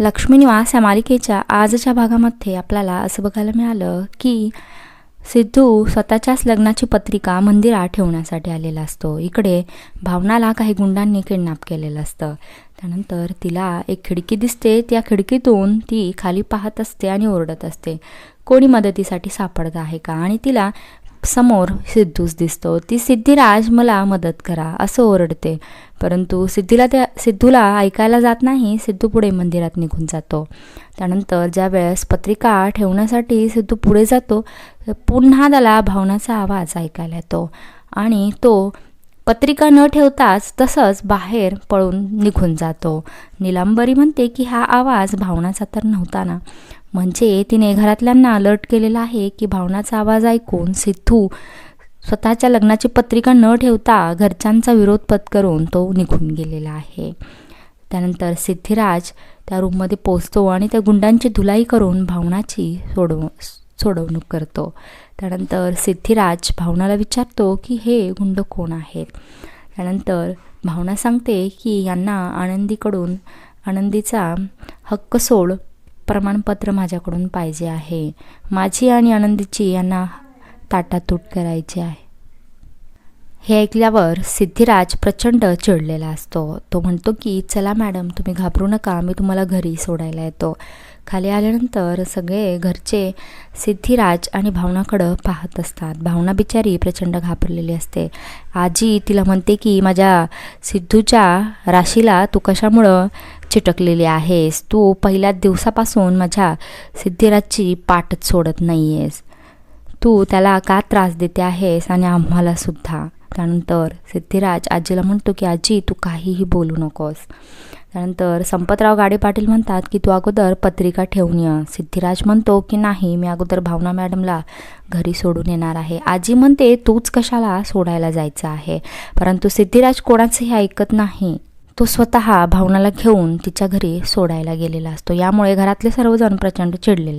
लक्ष्मी निवास या मालिकेच्या आजच्या भागामध्ये आपल्याला असं बघायला मिळालं की सिद्धू स्वतःच्याच लग्नाची पत्रिका मंदिरात ठेवण्यासाठी आलेला असतो. इकडे भावनाला काही गुंडांनी किडनॅप केलेलं असतं. त्यानंतर तिला एक खिडकी दिसते. त्या खिडकीतून ती खाली पाहत असते आणि ओरडत असते. कोणी मदतीसाठी सापडत आहे का? आणि तिला समोर सिद्धूच दिसतो. ती सिद्धिराज मला मदत करा असं ओरडते. परंतु सिद्धीला त्या सिद्धूला ऐकायला जात नाही सिद्धू पुढे मंदिरात निघून जातो. त्यानंतर ज्या वेळेस पत्रिका ठेवण्यासाठी सिद्धू पुढे जातो पुन्हा त्याला भावनाचा आवाज ऐकायला येतो. आणि तो पत्रिका न ठेवताच तसंच बाहेर पळून निघून जातो. निलांबरी म्हणते की हा आवाज भावनाचा तर नव्हता ना. म्हणजे तिने घरातल्यांना अलर्ट केलेला आहे की भावनाचा आवाज ऐकून सिद्धू स्वतःच्या लग्नाची पत्रिका न ठेवता घरच्यांचा विरोध पत्करून तो निघून गेलेला आहे. त्यानंतर सिद्धिराज त्या रूममध्ये पोचतो आणि त्या गुंडांची धुलाई करून भावनाची सोडव सोडवणूक करतो. त्यानंतर सिद्धिराज भावनाला विचारतो की हे गुंड कोण आहेत? त्यानंतर भावना सांगते की यांना आनंदीकडून आनंदीचा हक्क सोड प्रमाणपत्र माझ्याकडून पाहिजे आहे. माझी आणि आनंदीची यांना ताटातूट करायची आहे. हे ऐकल्यावर सिद्धिराज प्रचंड चिडलेला असतो. तो म्हणतो की चला मॅडम तुम्ही घाबरू नका मी तुम्हाला घरी सोडायला येतो. खाली आल्यानंतर सगळे घरचे सिद्धिराज आणि भावनाकडं पाहत असतात. भावना बिचारी प्रचंड घाबरलेली असते. आजी तिला म्हणते की माझ्या सिद्धूच्या राशीला तू कशामुळं चिटकलेली आहेस? तू पहिल्या दिवसापासून माझ्या सिद्धिराजची पाठच सोडत नाही आहेस तू त्याला का त्रास देते आहेस आणि आम्हालासुद्धा? त्यानंतर सिद्धिराज आजीला म्हणतो की आजी तू काहीही बोलू नकोस. त्यानंतर संपतराव गाडे पाटील म्हणतात की तू अगोदर पत्रिका ठेवून ये. सिद्धिराज म्हणतो की नाही मी अगोदर भावना मॅडमला घरी सोडून येणार आहे. आजी म्हणते तूच कशाला सोडायला जायचं आहे? परंतु सिद्धिराज कोणाचंही ऐकत नाही. तो स्वतः भावनाला घेऊन तिच्या घरी सोडायला गेलेला असतो. यामुळे घरातले सर्वजण प्रचंड चिडलेले